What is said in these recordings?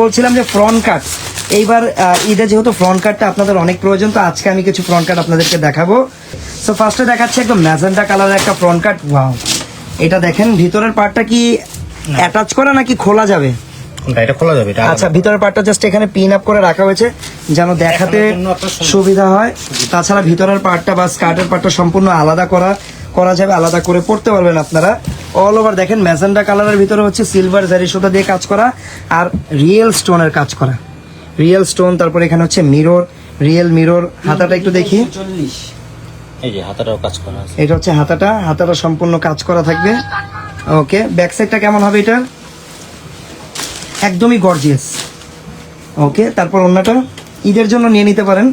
বলছিলাম যে ফ্রন্ট কাট এইবার ঈদে যেহেতু ফ্রন্ট কাটটা আপনাদের অনেক প্রয়োজন তো আজকে আমি কিছু ফ্রন্ট কাট আপনাদেরকে দেখাবো। সো ফার্স্টে দেখাচ্ছি একদম ম্যাজেন্টা কালারের একটা ফ্রন্ট কাট ওয়াও এটা দেখেন ভিতরের পার্টটা কি অ্যাটাচ করা নাকি খোলা যাবে? এটা খোলা যাবে আচ্ছা ভিতরের পার্টটা জাস্ট এখানে পিন আপ করে রাখা হয়েছে যেন দেখাতে সুবিধা হয়। তাছাড়া ভিতরের পার্টটা বা স্কার্টের পার্টটা সম্পূর্ণ আলাদা করা করা যাবে আলাদা করে পড়তে পারবেন আপনারা। অল ওভার দেখেন ম্যাজেন্ডা কালারের ভিতরে হচ্ছে সিলভার জারি সুতা দিয়ে কাজ করা আর রিয়েল স্টোনের কাজ করা। রিয়েল স্টোন তারপর এখানে হচ্ছে মিরর রিয়েল মিরর হাতাটা একটু দেখি। এই যে হাতাটাও কাজ করা আছে। এটা হচ্ছে হাতাটা হাতাটা সম্পূর্ণ কাজ করা থাকবে। ওকে ব্যাক সাইডটা কেমন হবে এটার? একদমই গর্জিয়াস ওকে তারপর অন্যটা ঈদের জন্য নিয়ে নিতে পারেন।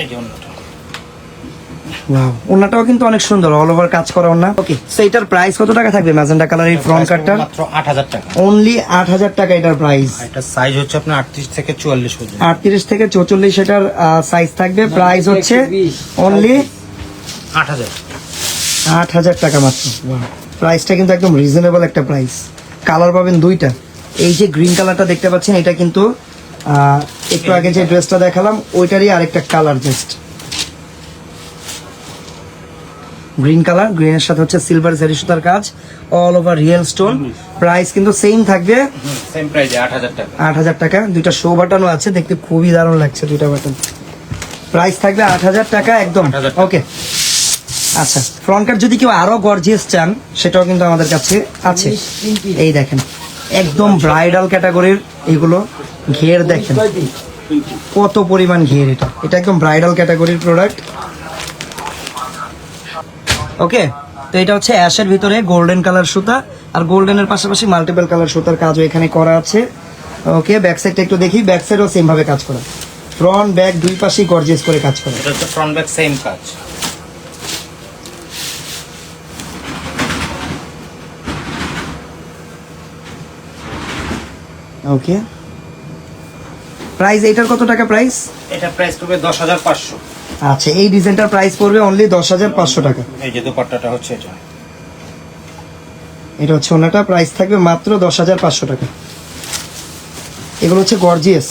এই যে অন্যটা ওয়াও ওন্নাটাও কিন্তু অনেক সুন্দর অল ওভার কাজ করা ওন্না ওকে সো এটার প্রাইস কত টাকা থাকবে? ম্যাজেন্টা কালার এই ফ্রন্ট কাটটার মাত্র আট হাজার টাকা। অনলি আট হাজার টাকা এটার প্রাইস এটার সাইজ হচ্ছে আপনার আটত্রিশ থেকে চুয়াল্লিশ পর্যন্ত। আটত্রিশ থেকে চৌচল্লিশ এটার সাইজ থাকবে। প্রাইস হচ্ছে অনলি আট হাজার। আট হাজার টাকা মাত্র। প্রাইসটা কিন্তু একদম রিজনেবল একটা প্রাইস কালার পাবেন দুইটা। এই যে গ্রিন কালারটা দেখতে পাচ্ছেন এটা কিন্তু একটু আগে যে ড্রেসটা দেখালাম ওইটারই আরেকটা কালার জাস্ট গ্রিন কালার গ্রিনের সাথে হচ্ছে সিলভার জারি সুতার কাজ all over real stone price কিন্তু সেম থাকবে। সেম প্রাইজে আট হাজার টাকা। আট হাজার টাকা। দুইটা শো বাটনও আছে দেখতে খুবই দারুণ লাগছে দুইটা বাটন প্রাইস থাকবে আট হাজার টাকা একদম। ওকে আচ্ছা ফ্রন্ট কাট যদি কেউ আরও গর্জিয়াস চান সেটাও কিন্তু আমাদের কাছে আছে। এই দেখেন একদম ব্রাইডাল ক্যাটাগরির এগুলো ঘের দেখেন। কত পরিমাণ ঘের এটা। এটা একদম ব্রাইডাল ক্যাটাগরির প্রোডাক্ট ওকে? তো এটা হচ্ছে অ্যাশের ভিতরে গোল্ডেন কালার সুতা আর গোল্ডেনের পাশাপাশি মাল্টিপল কালার সুতার কাজও এখানে করা আছে। ওকে ব্যাক সাইডটা একটু দেখি ব্যাক সাইডও সেম ভাবে কাজ করা। ফ্রন্ট ব্যাক দুই পাশেই গর্জিয়াস করে কাজ করা। এটা হচ্ছে ফ্রন্ট ব্যাক সেম কাজ। ওকে। প্রাইস এটার কত টাকা প্রাইস এটা প্রাইস পড়বে দশ হাজার পাঁচশো। আচ্ছা এই ডিজাইনটার প্রাইস পড়বে অনলি দশ হাজার পাঁচশো টাকা। এই যে দোপাট্টাটা হচ্ছে এটা। এটা হচ্ছে ওনাটা প্রাইস থাকবে মাত্র দশ হাজার পাঁচশো টাকা। এগুলো হচ্ছে গর্জিয়াস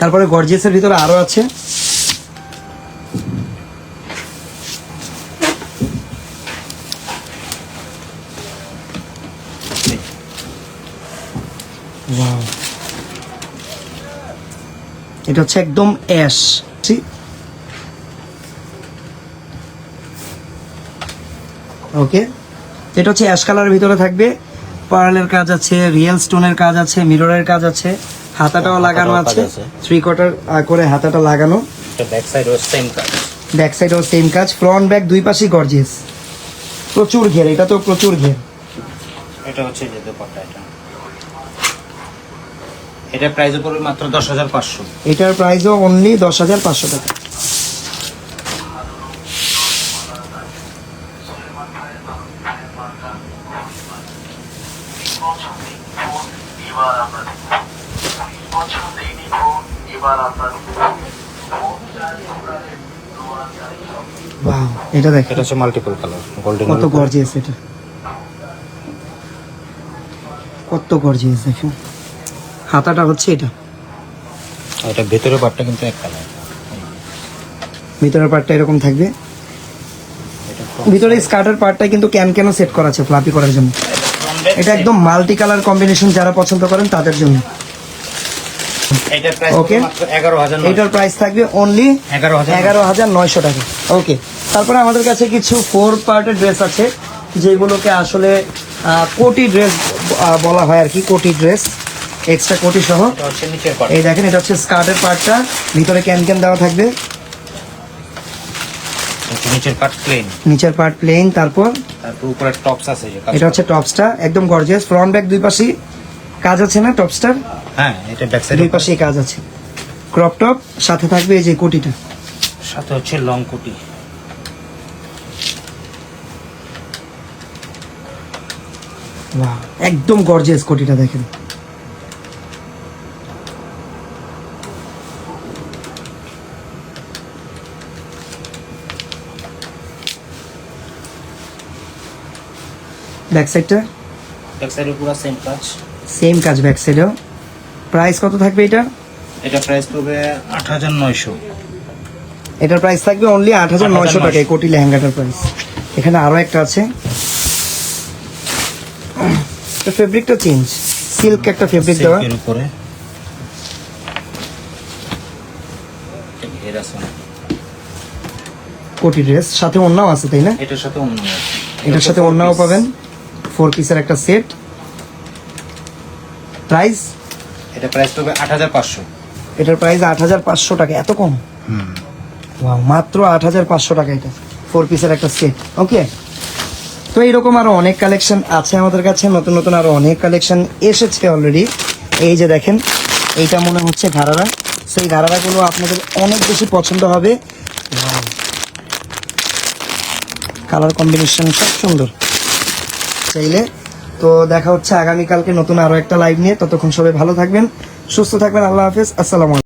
তারপরে গর্জিয়াসের ভিতরে আরও আছে. এটা হচ্ছে একদম অ্যাশ ওকে এটা হচ্ছে অ্যাশ কালারের ভিতরে থাকবে। পার্লের কাজ আছে রিয়েল স্টোনের কাজ আছে মিররের কাজ আছে। হাতাটাও লাগানো আছে। থ্রি কোয়ার্টার করে হাতাটা লাগানো। ব্যাক সাইড ও সেম কাজ। ব্যাক সাইডেও সেম কাজ। ফ্রন্ট ব্যাক দুই পাশেই গর্জিয়াস প্রচুর ঘের এটা তো প্রচুর ঘের। এটা হচ্ছে যে দোপাট্টা এটা। এটা প্রাইস পড়বে মাত্র দশ হাজার পাঁচশো। এটার প্রাইসও অনলি দশ হাজার পাঁচশো টাকা। Wow, এটা দেখেন এটা হচ্ছে মাল্টিপল কালার গোল্ডেন কত গর্জিয়াস এটা। কত গর্জিয়াস দেখেন হাতাটা হচ্ছে এটা। এটা ভেতরে পাটটা কিন্তু এক কালার ভিতরের পার্টটা এরকম থাকবে। ভিতরে স্কার্টের পার্টটা কিন্তু ক্যান ক্যানও সেট করা আছে ফ্লাপি করার জন্য। এটা একদম মাল্টি কালার কম্বিনেশন যারা পছন্দ করেন তাদের জন্য। এটার প্রাইস এটার থাকবে অনলি এগারো হাজার নয়শো। টাকা। ওকে তারপরে আমাদের কাছে কিছু ফোর পার্টের ড্রেস আছে যেগুলোকে আসলে কোটি ড্রেস বলা হয় আর কি কোটি ড্রেস এক্সট্রা কোটি সহ। এই দেখেন এটা হচ্ছে স্কার্টের পার্টটা ভিতরে ক্যান ক্যান দেওয়া থাকবে। নিচের পাট প্লেন নিচের পার্ট প্লেন তারপর তারপর উপরে টপস আছে এটা হচ্ছে টপসটা একদম গর্জিয়াস ফ্রন্ট ব্যাক দুই পাশেই কাজ আছে না টপসটার হ্যাঁ এটা ব্যাক সাইড দুই পাশেই কাজ আছে। ক্রপ টপ সাথে থাকবে এই যে কোটিটা। সাথে হচ্ছে লং কুটি। একদম গর্জিয়াস কোটিটা দেখেন। ব্যাক সাইডটা ব্যাক সাইডে পুরো সেম কাজ। সেম কাজ ব্যাক সাইডেও প্রাইস কত থাকবে এটা? এটা প্রাইস পড়বে আট হাজার নয়শো। এটার প্রাইস থাকবে অনলি আট হাজার নয়শো 8,900 টাকায় কোটি লেহেঙ্গাটার প্রাইস এখানে আরও একটা আছে। ফেব্রিকটা চেঞ্জ সিল্ক একটা ফেব্রিক দেওয়া। উপরে। কোটি ড্রেস সাথে অন্যও আছে তাই না? এটার সাথে অন্য এটার সাথে অন্যও পাবেন। ফোর পিসের একটা সেট প্রাইস? এটা প্রাইস পড়বে আট হাজার পাঁচশো। এটার প্রাইস আট হাজার পাঁচশো টাকা এত কম? মাত্র আট হাজার পাঁচশো টাকা এটা ফোর পিসের একটা সেট ওকে তো এইরকম আরও অনেক কালেকশন আছে আমাদের কাছে নতুন নতুন আরও অনেক কালেকশন এসেছে অলরেডি এই যে দেখেন এইটা মনে হচ্ছে ঘাড়ারা। সেই ঘাড়ারাগুলো আপনাদের অনেক বেশি পছন্দ হবে। কালার কম্বিনেশন সব সুন্দর। চাইলে তো দেখা হচ্ছে আগামীকালকে নতুন আরও একটা লাইভ নিয়ে। ততক্ষণ সবাই ভালো থাকবেন, সুস্থ থাকবেন, আল্লাহ হাফিজ, আসসালামু